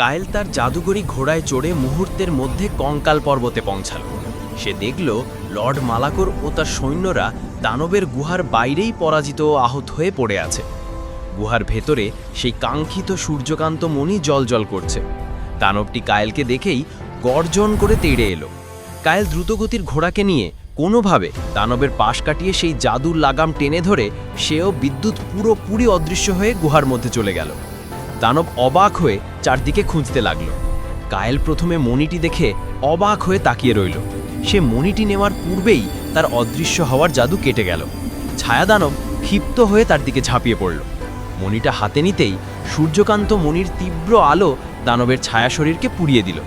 কায়েল তার জাদুকরি ঘোড়ায় চড়ে মুহূর্তের মধ্যে কঙ্কাল পর্বতে পৌঁছাল। সে দেখল লর্ড মালাকর ও তার সৈন্যরা দানবের গুহার বাইরেই পরাজিত ও আহত হয়ে পড়ে আছে। গুহার ভেতরে সেই কাঙ্ক্ষিত সূর্যকান্ত মণি জলজল করছে। দানবটি কায়েলকে দেখেই গর্জন করে তেড়ে এলো। কায়েল দ্রুতগতির ঘোড়াকে নিয়ে কোনোভাবে দানবের পাশ কাটিয়ে সেই জাদুর লাগাম টেনে ধরে সেও বিদ্যুৎ পুরোপুরি অদৃশ্য হয়ে গুহার মধ্যে চলে গেল। দানব অবাক হয়ে চারদিকে খুঁজতে লাগল। কায়েল প্রথমে মণিটি দেখে অবাক হয়ে তাকিয়ে রইল। সে মণিটি নেওয়ার পূর্বেই তার অদৃশ্য হওয়ার জাদু কেটে গেল। ছায়াদানব ক্ষিপ্ত হয়ে তার দিকে ঝাঁপিয়ে পড়ল। মণিটা হাতে নিতেই সূর্যকান্ত মণির তীব্র আলো দানবের ছায়া শরীরকে পুড়িয়ে দিল।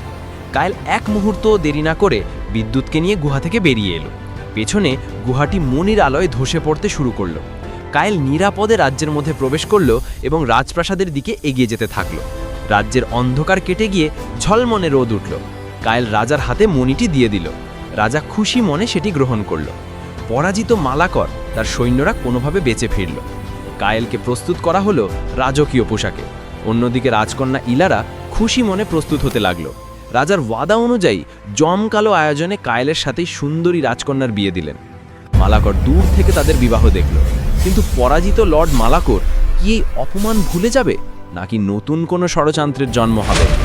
কায়েল এক মুহূর্ত দেরি না করে বিদ্যুৎকে নিয়ে গুহা থেকে বেরিয়ে এলো। পেছনে গুহাটি মনির আলোয় ধসে পড়তে শুরু করল। কায়েল নিরাপদে রাজ্যের মধ্যে প্রবেশ করল এবং রাজপ্রাসাদের দিকে এগিয়ে যেতে থাকল। রাজ্যের অন্ধকার কেটে গিয়ে ঝলমনে রোদ উঠল। কায়েল রাজার হাতে মণিটি দিয়ে দিল। রাজা খুশি মনে সেটি গ্রহণ করল। পরাজিত মালাকর তার সৈন্যরা কোনোভাবে বেঁচে ফিরল। কায়েলকে প্রস্তুত করা হলো রাজকীয় পোশাকে। অন্যদিকে রাজকন্যা ইলারা খুশি মনে প্রস্তুত হতে লাগল। রাজার ওয়াদা অনুযায়ী জমকালো আয়োজনে কায়েলের সাথেই সুন্দরী রাজকন্যার বিয়ে দিলেন। মালাকর দূর থেকে তাদের বিবাহ দেখল। কিন্তু পরাজিত লর্ড মালাকর কি এই অপমান ভুলে যাবে? নাকি নতুন কোনো ষড়যন্ত্রের জন্ম হবে?